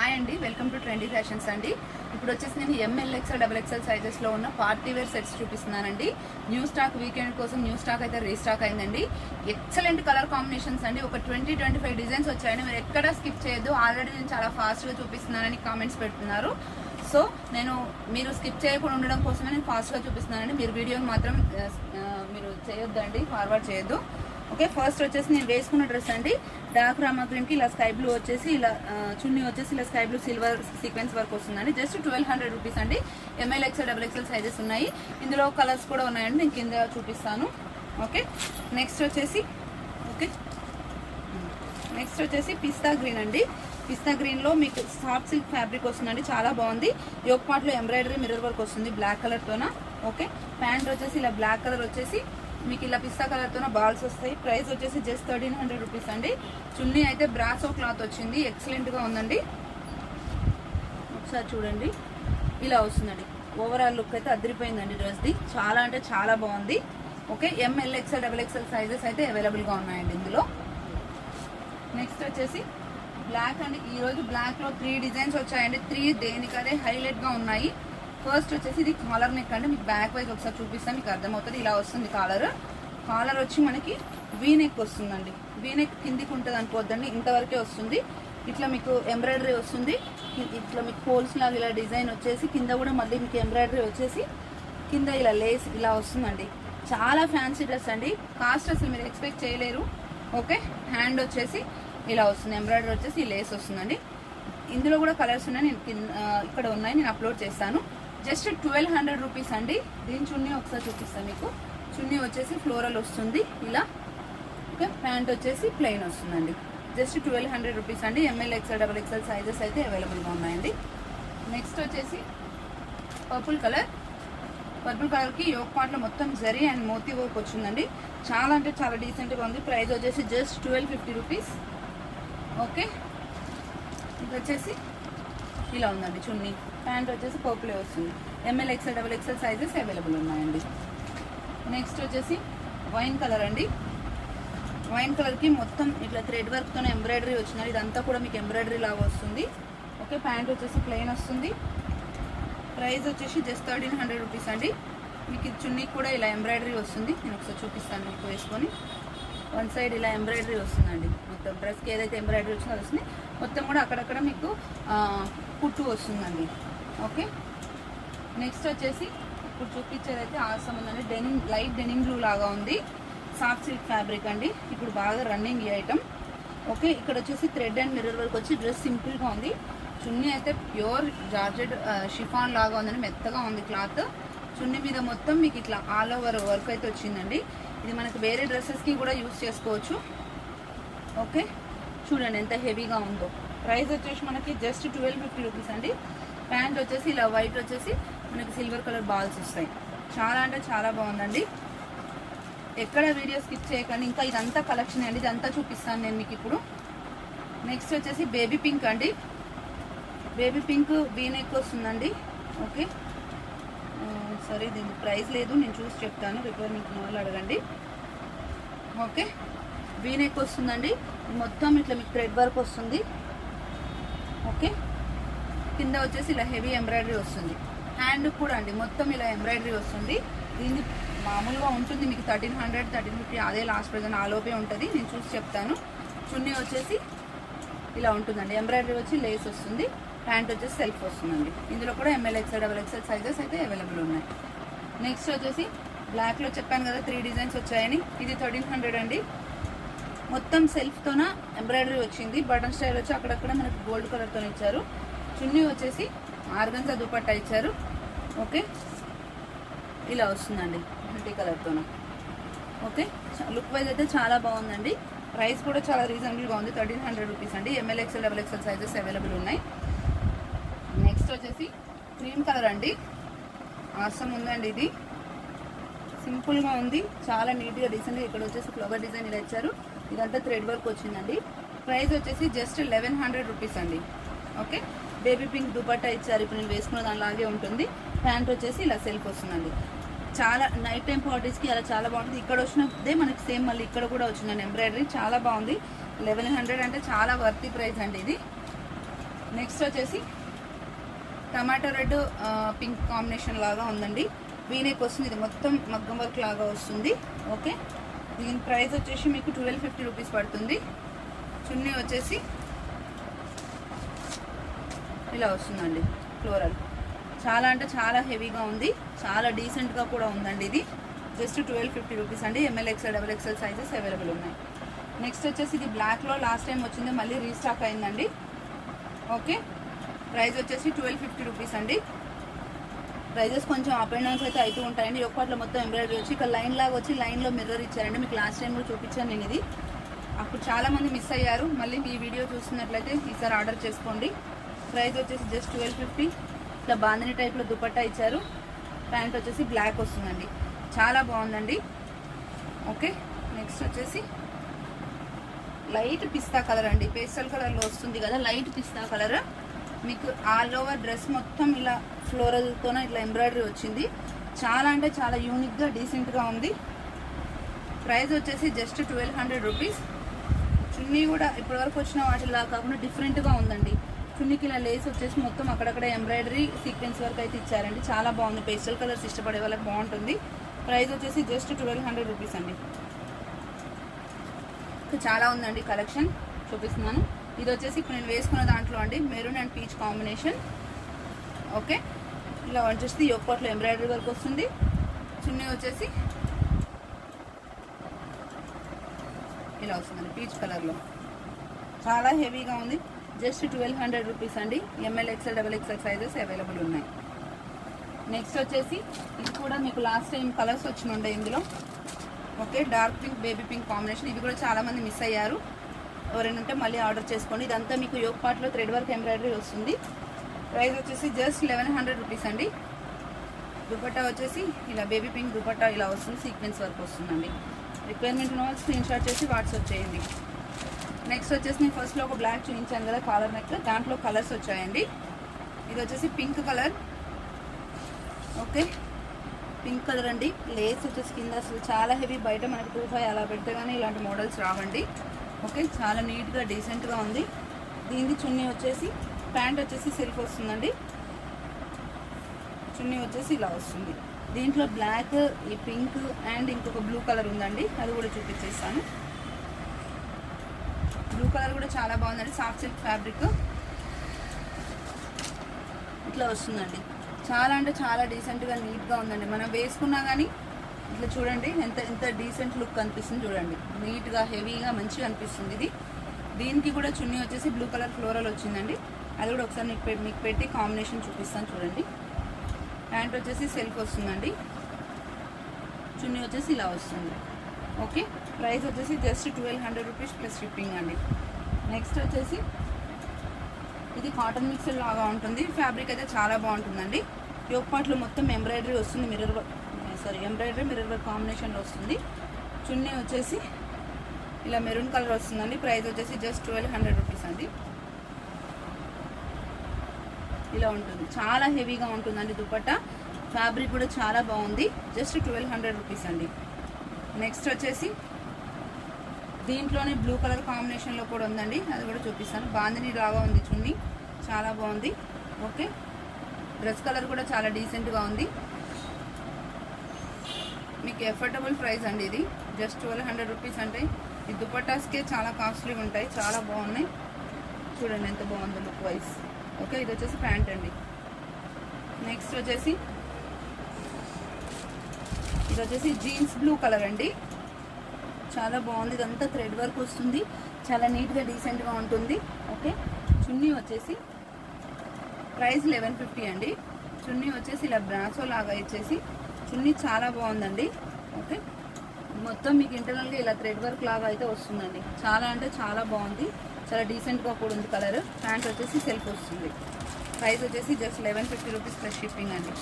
Hi అండి welcome to trendy fashions అండి. ఇప్పుడు వచ్చేసి నేను ఎంఎల్ఎక్సెల్ డబల్ ఎక్స్ఎల్ సైజెస్లో ఉన్న పార్టీ వేర్ సెట్స్ చూపిస్తున్నానండి. న్యూ స్టాక్ వీకెండ్ కోసం న్యూ స్టాక్ అయితే రీస్టాక్ అయిందండి. ఎక్సలెంట్ కలర్ కాంబినేషన్స్ అండి. ఒక ట్వంటీ ట్వంటీ ఫైవ్ డిజైన్స్ వచ్చాయండి మీరు ఎక్కడ స్కిప్ చేయొద్దు. ఆల్రెడీ నేను చాలా ఫాస్ట్గా చూపిస్తున్నానని కామెంట్స్ పెడుతున్నారు. సో నేను మీరు స్కిప్ చేయకుండా ఉండడం కోసమే నేను ఫాస్ట్గా చూపిస్తున్నానండి. మీరు వీడియోని మాత్రం మీరు చేయొద్దండి ఫార్వర్డ్ చేయొద్దు. ఓకే ఫస్ట్ వచ్చేసి నేను వేసుకున్న డ్రెస్ అండి. డార్క్ రామా గ్రీన్కి ఇలా స్కై బ్లూ వచ్చేసి ఇలా చున్నీ వచ్చేసి ఇలా sky blue silver sequence work వస్తుందండి. జస్ట్ ట్వెల్వ్ హండ్రెడ్ రూపీస్ అండి. M L XL double XL sizes ఉన్నాయి. ఇందులో కలర్స్ కూడా ఉన్నాయండి నేను కింద చూపిస్తాను. ఓకే నెక్స్ట్ వచ్చేసి ఓకే. నెక్స్ట్ వచ్చేసి పిస్తా గ్రీన్ అండి. పిస్తా గ్రీన్లో మీకు సాఫ్ట్ సిల్క్ ఫ్యాబ్రిక్ వస్తుందండి చాలా బాగుంది. యోక్ పాట్లో ఎంబ్రాయిడరీ మిర్రర్ వర్క్ వస్తుంది బ్లాక్ కలర్తోన ఓకే ప్యాంట్ వచ్చేసి ఇలా బ్లాక్ కలర్ వచ్చేసి మీకు ఇలా పిస్తా కలర్తోనే బాల్స్ వస్తాయి. ప్రైస్ వచ్చేసి జస్ట్ థర్టీన్ హండ్రెడ్ రూపీస్ అండి. చున్నీ అయితే బ్రాసో క్లాత్ వచ్చింది. ఎక్సలెంట్గా ఉందండి. ఒకసారి చూడండి. ఇలా వస్తుందండి. ఓవరాల్ లుక్ అయితే అదిరిపోయిందండి డ్రెస్ది చాలా అంటే చాలా బాగుంది. Okay M L XL double XL sizes అయితే అవైలబుల్గా ఉన్నాయండి ఇందులో. నెక్స్ట్ వచ్చేసి బ్లాక్ అండి. ఈరోజు బ్లాక్లో త్రీ డిజైన్స్ వచ్చాయండి. త్రీ దేనికదే హైలైట్గా ఉన్నాయి. ఫస్ట్ వచ్చేసి ఇది కాలర్ నెక్ అండి. మీకు బ్యాక్ వైజ్ ఒకసారి చూపిస్తాను మీకు అర్థమవుతుంది. ఇలా వస్తుంది కాలర్. కాలర్ వచ్చి మనకి వీ నెక్ వస్తుందండి. వీ నెక్ కిందికి ఉంటుంది అనుకోవద్దండి. ఇంతవరకే వస్తుంది. ఇట్లా మీకు ఎంబ్రాయిడరీ వస్తుంది. ఇట్లా మీకు హోల్స్ లాగా ఇలా డిజైన్ వచ్చేసి కింద కూడా మళ్ళీ మీకు ఎంబ్రాయిడరీ వచ్చేసి కింద ఇలా లేస్ ఇలా వస్తుందండి. చాలా ఫ్యాన్సీ డ్రెస్ అండి. కాస్ట్ అసలు మీరు ఎక్స్పెక్ట్ చేయలేరు. ఓకే? హ్యాండ్ వచ్చేసి ఇలా వస్తుంది. ఎంబ్రాయిడరీ వచ్చేసి ఈ లేస్ వస్తుందండి. ఇందులో కూడా కలర్స్ ఉన్నాయి. నేను కింద ఇక్కడ ఉన్నాయి. నేను అప్లోడ్ చేస్తాను. జస్ట్ ట్వెల్వ్ హండ్రెడ్ రూపీస్ అండి. దీని చున్నీ ఒకసారి చూపిస్తాను మీకు. చున్నీ వచ్చేసి ఫ్లోరల్ వస్తుంది. ఇలా. ఓకే ప్యాంట్ వచ్చేసి ప్లెయిన్ వస్తుందండి. జస్ట్ ట్వెల్వ్ హండ్రెడ్ రూపీస్ అండి. M L XL double XL sizes అయితే అవైలబుల్గా ఉన్నాయండి. నెక్స్ట్ వచ్చేసి పర్పుల్ కలర్ పర్పుల్ కలర్కి యోగ్ మొత్తం జరీ అండ్ మోతీ వర్క్ వచ్చిందండి. చాలా అంటే చాలా డీసెంట్గా ఉంది. ప్రైస్ వచ్చేసి just twelve fifty rupees okay ఇది వచ్చేసి ఇలా ఉందండి చున్నీ. ప్యాంట్ వచ్చేసి పర్పులే వస్తుంది. M L XL double XL sizes available ఉన్నాయండి. నెక్స్ట్ వచ్చేసి వైన్ కలర్ అండి. వైన్ కలర్కి మొత్తం ఇట్లా థ్రెడ్ వర్క్తో ఎంబ్రాయిడరీ వచ్చినారు ఇదంతా కూడా మీకు ఎంబ్రాయిడరీ లాగా వస్తుంది. ఓకే ప్యాంట్ వచ్చేసి ప్లెయిన్ వస్తుంది. ప్రైస్ వచ్చేసి జస్ట్ థర్టీన్ హండ్రెడ్ రూపీస్ అండి. మీకు ఇది చున్నీకి కూడా ఇలా ఎంబ్రాయిడరీ వస్తుంది. నేను ఒకసారి చూపిస్తాను మీకు వేసుకొని. వన్ సైడ్ ఇలా ఎంబ్రాయిడరీ వస్తుందండి. మొత్తం డ్రెస్కి ఏదైతే ఎంబ్రాయిడరీ వచ్చిందో వస్తుంది. మొత్తం కూడా అక్కడక్కడ మీకు కుట్టు వస్తుందండి. ఓకే? నెక్స్ట్ వచ్చేసి ఇప్పుడు చూపించేదైతే ఆసం ఉందండి డెనిమ్ లైట్ డెనిమ్ బ్లూ లాగా ఉంది. సాఫ్ట్ సిల్క్ ఫ్యాబ్రిక్ అండి. ఇప్పుడు బాగా రన్నింగ్ ఈ ఐటమ్. ఓకే? ఇక్కడ వచ్చేసి థ్రెడ్ అండ్ మిర్రర్ వర్క్ వచ్చి డ్రెస్ సింపుల్గా ఉంది. చున్నీ అయితే ప్యూర్ జార్జెడ్ షిఫాన్ లాగా ఉందండి మెత్తగా ఉంది క్లాత్. చున్నీ మీద మొత్తం మీకు ఇట్లా ఆల్ ఓవర్ వర్క్ అయితే వచ్చిందండి. ఇది మనకు వేరే డ్రెస్సెస్కి కూడా యూస్ చేసుకోవచ్చు. ఓకే? చూడండి ఎంత హెవీగా ఉందో. ప్రైస్ వచ్చేసి మనకి జస్ట్ ట్వెల్వ్ ఫిఫ్టీ రూపీస్ అండి. ప్యాంట్ వచ్చేసి ఇలా వైట్ వచ్చేసి మనకి సిల్వర్ కలర్ బాల్స్ వస్తాయి. చాలా అంటే చాలా బాగుందండి. ఎక్కడ వీడియో స్కిప్ చేయకండి. ఇంకా ఇదంతా కలెక్షన్ అండి. ఇదంతా చూపిస్తాను నేను మీకు ఇప్పుడు. నెక్స్ట్ వచ్చేసి బేబీ పింక్ అండి. బేబీ పింక్ బీనెక్ వస్తుందండి. ఓకే. సరే దీని ప్రైస్ లేదు. నేను చూసి చెప్తాను. రిక్వైర్మెంట్ మీకు వాళ్ళు అడగండి. ఓకే. బీనెక్ వస్తుందండి. మొత్తం ఇట్లా మీకు థ్రెడ్ వర్క్ వస్తుంది. ఓకే? కింద వచ్చేసి ఇలా హెవీ ఎంబ్రాయిడరీ వస్తుంది. హ్యాండ్ కూడా అండి మొత్తం ఇలా ఎంబ్రాయిడరీ వస్తుంది. దీన్ని మామూలుగా ఉంటుంది మీకు థర్టీన్ హండ్రెడ్ థర్టీన్ ఫిఫ్టీ అదే లాస్ట్ ప్రజెంట్ ఆలోపే ఉంటుంది. నేను చూసి చెప్తాను. చున్నీ వచ్చేసి ఇలా ఉంటుందండి. ఎంబ్రాయిడరీ వచ్చి లేస్ వస్తుంది. ప్యాంట్ వచ్చేసి సెల్ఫ్ వస్తుందండి. ఇందులో కూడా M L XL double XL sizes అయితే అవైలబుల్ ఉన్నాయి. నెక్స్ట్ వచ్చేసి బ్లాక్లో చెప్పాను కదా త్రీ డిజైన్స్ వచ్చాయని. ఇది థర్టీన్ హండ్రెడ్ అండి. మొత్తం సెల్ఫ్తోన ఎంబ్రాయిడరీ వచ్చింది. బటన్ స్టైల్ వచ్చి అక్కడక్కడ మనకి గోల్డ్ కలర్తో ఇచ్చారు. చున్నీ వచ్చేసి ఆర్గన్జా దుపట్టా ఇచ్చారు. ఓకే ఇలా వస్తుందండి మల్టీ కలర్తోన ఓకే లుక్ వైజ్ అయితే చాలా బాగుందండి. ప్రైస్ కూడా చాలా రీజనబుల్గా ఉంది. థర్టీన్ హండ్రెడ్ రూపీస్ అండి. M L double XL sizes available ఉన్నాయి. నెక్స్ట్ వచ్చేసి క్రీమ్ కలర్ అండి. ఆసం ఉందండి ఇది. సింపుల్గా ఉంది. చాలా నీట్గా డీసెంట్గా ఇక్కడ వచ్చేసి ఫ్లవర్ డిజైన్ ఇలా ఇచ్చారు. ఇదంతా థ్రెడ్ వర్క్ వచ్చిందండి. ప్రైస్ వచ్చేసి జస్ట్ లెవెన్ హండ్రెడ్ రూపీస్ అండి. ఓకే బేబీ పింక్ దుపట్టా ఇచ్చారు. ఇప్పుడు నేను వేసుకున్న దానిలాగే ఉంటుంది. ప్యాంట్ వచ్చేసి ఇలా సెల్ఫ్ వస్తుందండి. చాలా నైట్ టైం పార్టీస్కి అలా చాలా బాగుంటుంది. ఇక్కడ వచ్చినదే మనకి సేమ్ మళ్ళీ ఇక్కడ కూడా వచ్చిందండి ఎంబ్రాయిడరీ చాలా బాగుంది. లెవెన్ హండ్రెడ్ అంటే చాలా వర్తీ ప్రైస్ అండి ఇది. నెక్స్ట్ వచ్చేసి టమాటో రెడ్ పింక్ కాంబినేషన్ లాగా ఉందండి. వీనేకి వస్తుంది. ఇది మొత్తం మగ్గం వర్క్ లాగా వస్తుంది. ఓకే దీని ప్రైస్ వచ్చేసి మీకు ట్వెల్వ్ ఫిఫ్టీ రూపీస్ పడుతుంది. చున్నీ వచ్చేసి ఇలా వస్తుందండి ఫ్లోరల్ చాలా అంటే చాలా హెవీగా ఉంది. చాలా డీసెంట్గా కూడా ఉందండి ఇది. జస్ట్ ట్వెల్వ్ ఫిఫ్టీ రూపీస్ అండి. M L XL double XL sizes available ఉన్నాయి. నెక్స్ట్ వచ్చేసి ఇది బ్లాక్లో లాస్ట్ టైం వచ్చింది మళ్ళీ రీస్టాక్ అయిందండి. ఓకే ప్రైస్ వచ్చేసి ట్వెల్వ్ ఫిఫ్టీ రూపీస్ అండి. ప్రైజెస్ కొంచెం అప్ అండ్ డౌన్స్ అయితే అవుతూ ఉంటాయండి ఒక్కట్లో మొత్తం ఎంబ్రాయిడరీ వచ్చి ఇక్కడ లైన్ లాగా వచ్చి లైన్లో మిర్రర్ ఇచ్చారండి. మీకు లాస్ట్ టైం కూడా చూపించాను నేను ఇది. అప్పుడు చాలామంది మిస్ అయ్యారు. మళ్ళీ ఈ వీడియో చూస్తున్నట్లయితే ఈసారి ఆర్డర్ చేసుకోండి. ప్రైస్ వచ్చేసి జస్ట్ ట్వెల్వ్ ఫిఫ్టీ ఇట్లా బాందని టైప్లో దుపట్టా ఇచ్చారు. ప్యాంట్ వచ్చేసి బ్లాక్ వస్తుందండి. చాలా బాగుందండి. ఓకే నెక్స్ట్ వచ్చేసి లైట్ పిస్తా కలర్ అండి. పేస్టల్ కలర్లో వస్తుంది కదా లైట్ పిస్తా కలర్ మీకు ఆల్ ఓవర్ డ్రెస్ మొత్తం ఇలా ఫ్లోరల్తోనే ఇట్లా ఎంబ్రాయిడరీ వచ్చింది. చాలా అంటే చాలా యూనిక్గా డీసెంట్గా ఉంది. ప్రైస్ వచ్చేసి just twelve hundred rupees chunni కూడా ఇప్పటివరకు వచ్చిన వాటిలా కాకుండా డిఫరెంట్గా ఉందండి. చున్నీకి ఇలా లేస్ వచ్చేసి మొత్తం అక్కడక్కడ ఎంబ్రాయిడరీ సీక్వెన్స్ వర్క్ అయితే ఇచ్చారండి. చాలా బాగుంది. పేస్టల్ కలర్స్ ఇష్టపడే వాళ్ళకి బాగుంటుంది. ప్రైస్ వచ్చేసి జస్ట్ ట్వెల్వ్ హండ్రెడ్ రూపీస్ అండి. చాలా ఉందండి కలెక్షన్ చూపిస్తున్నాను. ఇది వచ్చేసి ఇప్పుడు నేను వేసుకున్న దాంట్లో అండి maroon and peach combination. Okay? ఇలా వచ్చేసి యొక్కట్లో ఎంబ్రాయిడరీ వర్క్ వస్తుంది. చున్నీ వచ్చేసి ఇలా వస్తుందండి పీచ్ కలర్లో. చాలా హెవీగా ఉంది. జస్ట్ ట్వెల్వ్ హండ్రెడ్ రూపీస్ అండి. M L XL double XL sizes available ఉన్నాయి. నెక్స్ట్ వచ్చేసి ఇది కూడా మీకు లాస్ట్ టైం కలర్స్ వచ్చిన ఉండే ఇందులో. Okay? Dark pink baby pink combination ఇవి కూడా చాలామంది మిస్ అయ్యారు. ఎవరైనా ఉంటే మళ్ళీ ఆర్డర్ చేసుకోండి. ఇదంతా మీకు యోగ్ పార్ట్లో థ్రెడ్ వర్క్ ఎంబ్రాయిడరీ వస్తుంది. ప్రైస్ వచ్చేసి జస్ట్ లెవెన్ హండ్రెడ్ రూపీస్ అండి. దుపట్టా వచ్చేసి ఇలా బేబీ పింక్ దుపట్టా ఇలా వస్తుంది. సీక్వెన్స్ వర్క్ వస్తుందండి. రిక్వైర్మెంట్ ఉన్న వాళ్ళు స్క్రీన్ షాట్ చేసి వాట్సాప్ చేయండి. నెక్స్ట్ వచ్చేసి నేను ఫస్ట్లో ఒక బ్లాక్ చూపించాను కదా కాలర్ నెక్. దాంట్లో కలర్స్ వచ్చాయండి. ఇది వచ్చేసి pink colour. Okay. Pink colour అండి. లేస్ వచ్చేసి కింద అసలు చాలా హెవీ బయట మనకి టూ ఫైవ్ అలా పెడితే కానీ ఇలాంటి మోడల్స్ రావండి. ఓకే చాలా నీట్గా డీసెంట్గా ఉంది. దీనిది చున్నీ వచ్చేసి ప్యాంట్ వచ్చేసి సిల్క్ వస్తుందండి. చున్నీ వచ్చేసి ఇలా వస్తుంది. దీంట్లో బ్లాక్ ఈ పింక్ అండ్ ఇంకొక బ్లూ కలర్ ఉందండి. అది కూడా చూపించేస్తాను. బ్లూ కలర్ కూడా చాలా బాగుందండి. సాఫ్ట్ సిల్క్ ఫ్యాబ్రిక్ ఇట్లా వస్తుందండి. చాలా అంటే చాలా డీసెంట్గా నీట్గా ఉందండి. మనం వేసుకున్నా కానీ ఇట్లా చూడండి ఎంత ఎంత డీసెంట్ లుక్ అనిపిస్తుంది చూడండి. నీట్గా హెవీగా మంచిగా అనిపిస్తుంది ఇది. దీనికి కూడా చున్నీ వచ్చేసి బ్లూ కలర్ ఫ్లోరల్ వచ్చిందండి. అది కూడా ఒకసారి మీకు మీకు పెట్టి కాంబినేషన్ చూపిస్తాను చూడండి. ప్యాంట్ వచ్చేసి సెల్ఫ్ వస్తుందండి. చున్నీ వచ్చేసి ఇలా వస్తుంది. ఓకే ప్రైస్ వచ్చేసి just twelve hundred rupees plus shipping అండి. నెక్స్ట్ వచ్చేసి ఇది కాటన్ మిక్సర్ లాగా ఉంటుంది. ఫ్యాబ్రిక్ అయితే చాలా బాగుంటుందండి. యోగపాట్లు మొత్తం ఎంబ్రాయిడరీ వస్తుంది mirror sorry embroidery mirror work కాంబినేషన్లో వస్తుంది. చున్నీ వచ్చేసి ఇలా మెరూన్ కలర్ వస్తుందండి. ప్రైస్ వచ్చేసి జస్ట్ ట్వెల్వ్ హండ్రెడ్ రూపీస్ అండి. ఇలా ఉంటుంది. చాలా హెవీగా ఉంటుందండి దుపట్టా. ఫ్యాబ్రిక్ కూడా చాలా బాగుంది. జస్ట్ ట్వెల్వ్ హండ్రెడ్ రూపీస్ అండి. నెక్స్ట్ వచ్చేసి దీంట్లోనే బ్లూ కలర్ కాంబినేషన్లో కూడా ఉందండి. అది కూడా చూపిస్తాను. బాందిని లాగా ఉంది చున్నీ. చాలా బాగుంది. ఓకే డ్రెస్ కలర్ కూడా చాలా డీసెంట్గా ఉంది. మీకు ఎఫర్టబుల్ ప్రైస్ అండి ఇది. జస్ట్ ట్వెల్వ్ హండ్రెడ్ రూపీస్ అంటే ఈ దుపట్టాస్కే చాలా కాస్ట్లీ ఉంటాయి. చాలా బాగున్నాయి. చూడండి ఎంత బాగుందో లుక్ వైజ్ ఓకే ఇది వచ్చేసి ప్యాంట్ అండి. నెక్స్ట్ వచ్చేసి ఇది వచ్చేసి జీన్స్ బ్లూ కలర్ అండి. చాలా బాగుంది. ఇదంతా థ్రెడ్ వర్క్ వస్తుంది. చాలా నీట్గా డీసెంట్గా ఉంటుంది. ఓకే చున్నీ వచ్చేసి ప్రైస్ లెవెన్ ఫిఫ్టీ అండి. చున్నీ వచ్చేసి ఇలా బ్రాసో లాగా ఇచ్చేసి చున్నీ చాలా బాగుందండి. ఓకే. మొత్తం మీకు ఇంటర్నల్గా ఇలా థ్రెడ్ వర్క్ లాగా అయితే వస్తుందండి. చాలా అంటే చాలా బాగుంది. చాలా డీసెంట్గా కూడా ఉంది కలర్. ప్యాంట్ వచ్చేసి సెల్ఫ్ వస్తుంది. ప్రైస్ వచ్చేసి just eleven fifty rupees plus shipping అండి.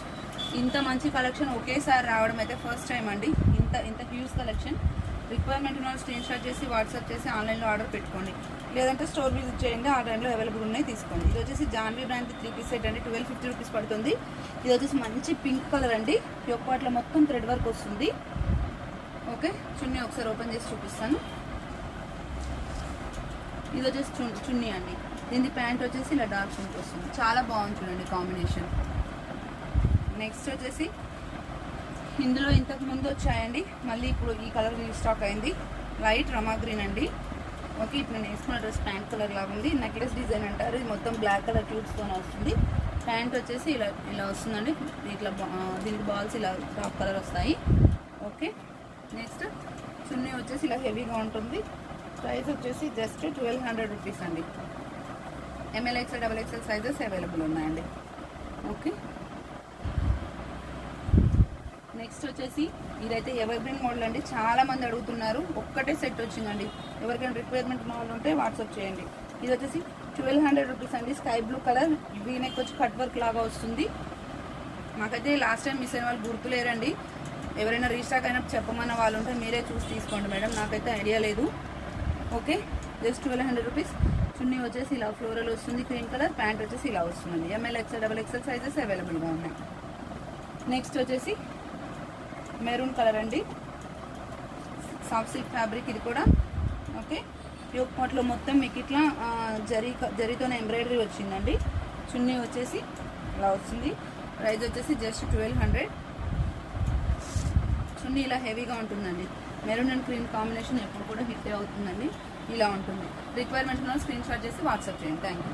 ఇంత మంచి కలెక్షన్ ఒకేసారి రావడం అయితే ఫస్ట్ టైం అండి. ఇంత ఇంత హ్యూజ్ కలెక్షన్ రిక్వైర్మెంట్ ఉన్న స్క్రీన్ షాట్ చేసి వాట్సాప్ చేసి ఆన్లైన్లో ఆర్డర్ పెట్టుకోండి. లేదంటే స్టోర్ విజిట్ చేయండి ఆ టైంలో అవైలబుల్ ఉన్నాయి తీసుకోండి. ఇది వచ్చేసి Janhvi brand three piece set అండి ట్వెల్వ్ ఫిఫ్టీ రూపీస్ పడుతుంది. ఇది వచ్చేసి మంచి పింక్ కలర్ అండి. యొక్కట్లో మొత్తం థ్రెడ్ వర్క్ వస్తుంది. ఓకే చున్నీ ఒకసారి ఓపెన్ చేసి చూపిస్తాను. ఇది వచ్చేసి చున్నీ అండి. దీని ప్యాంట్ వచ్చేసి ఇలా డార్క్ చున్నీ వస్తుంది. చాలా బాగుంది చూడండి కాంబినేషన్. నెక్స్ట్ వచ్చేసి ఇందులో ఇంతకు ముందు వచ్చాయండి. మళ్ళీ ఇప్పుడు ఈ కలర్ రీస్టాక్ అయింది. లైట్ రమా గ్రీన్ అండి. ఓకే ఇప్పుడు నేను వేసుకున్న డ్రెస్ ప్యాంట్ కలర్ లాగా ఉంది. నెక్లెస్ డిజైన్ అంటారు. ఇది మొత్తం బ్లాక్ కలర్ ట్యూబ్స్తో వస్తుంది. ప్యాంట్ వచ్చేసి ఇలా ఇలా వస్తుందండి. ఇట్లా దీనికి బాల్స్ ఇలా టాప్ కలర్ వస్తాయి. ఓకే నెక్స్ట్ చున్నీ వచ్చేసి ఇలా హెవీగా ఉంటుంది. ప్రైస్ వచ్చేసి జస్ట్ ట్వెల్వ్ హండ్రెడ్ రూపీస్ అండి. M L XL double XL sizes available ఉన్నాయండి. ఓకే నెక్స్ట్ వచ్చేసి ఇదైతే ఎవర్ గ్రీన్ మోడల్ అండి. చాలా మంది అడుగుతున్నారు. ఒక్కటే సెట్ వచ్చిందండి. ఎవరికైనా రిక్వైర్మెంట్ మోడల్ ఉంటే వాట్సాప్ చేయండి. ఇది వచ్చేసి ట్వెల్వ్ హండ్రెడ్ రూపీస్ అండి. Sky blue colour V neck వచ్చి కట్ వర్క్ లాగా వస్తుంది. మాకైతే లాస్ట్ టైం మిస్ అయిన వాళ్ళు గుర్తులేరండి. ఎవరైనా రీస్టాక్ అయినప్పుడు చెప్పమన్న వాళ్ళు ఉంటే మీరే చూసి తీసుకోండి మేడం. నాకైతే ఐడియా లేదు. Okay just twelve hundred rupees chunni వచ్చేసి ఇలా ఫ్లోరల్ వస్తుంది. క్రీమ్ కలర్ ప్యాంట్ వచ్చేసి ఇలా వస్తుంది M L XL double XL sizes అవైలబుల్గా ఉన్నాయి. నెక్స్ట్ వచ్చేసి మెరూన్ కలర్ అండి. సాఫ్ట్ సిల్క్ ఫ్యాబ్రిక్ ఇది కూడా. ఓకే. యోక్ పాట్లో మొత్తం మీకు ఇట్లా జరీ జరీతోనే ఎంబ్రాయిడరీ వచ్చిందండి. చున్నీ వచ్చేసి ఇలా వస్తుంది ప్రైస్ వచ్చేసి జస్ట్ ట్వెల్వ్ హండ్రెడ్. చున్నీ ఇలా హెవీగా ఉంటుందండి. మెరూన్ అండ్ క్రీమ్ కాంబినేషన్ ఎప్పుడు కూడా హిట్ అవుతుందండి. ఇలా ఉంటుంది. రిక్వైర్మెంట్ ఉన్న స్క్రీన్ షాట్ చేసి వాట్సాప్ చేయండి. Thank you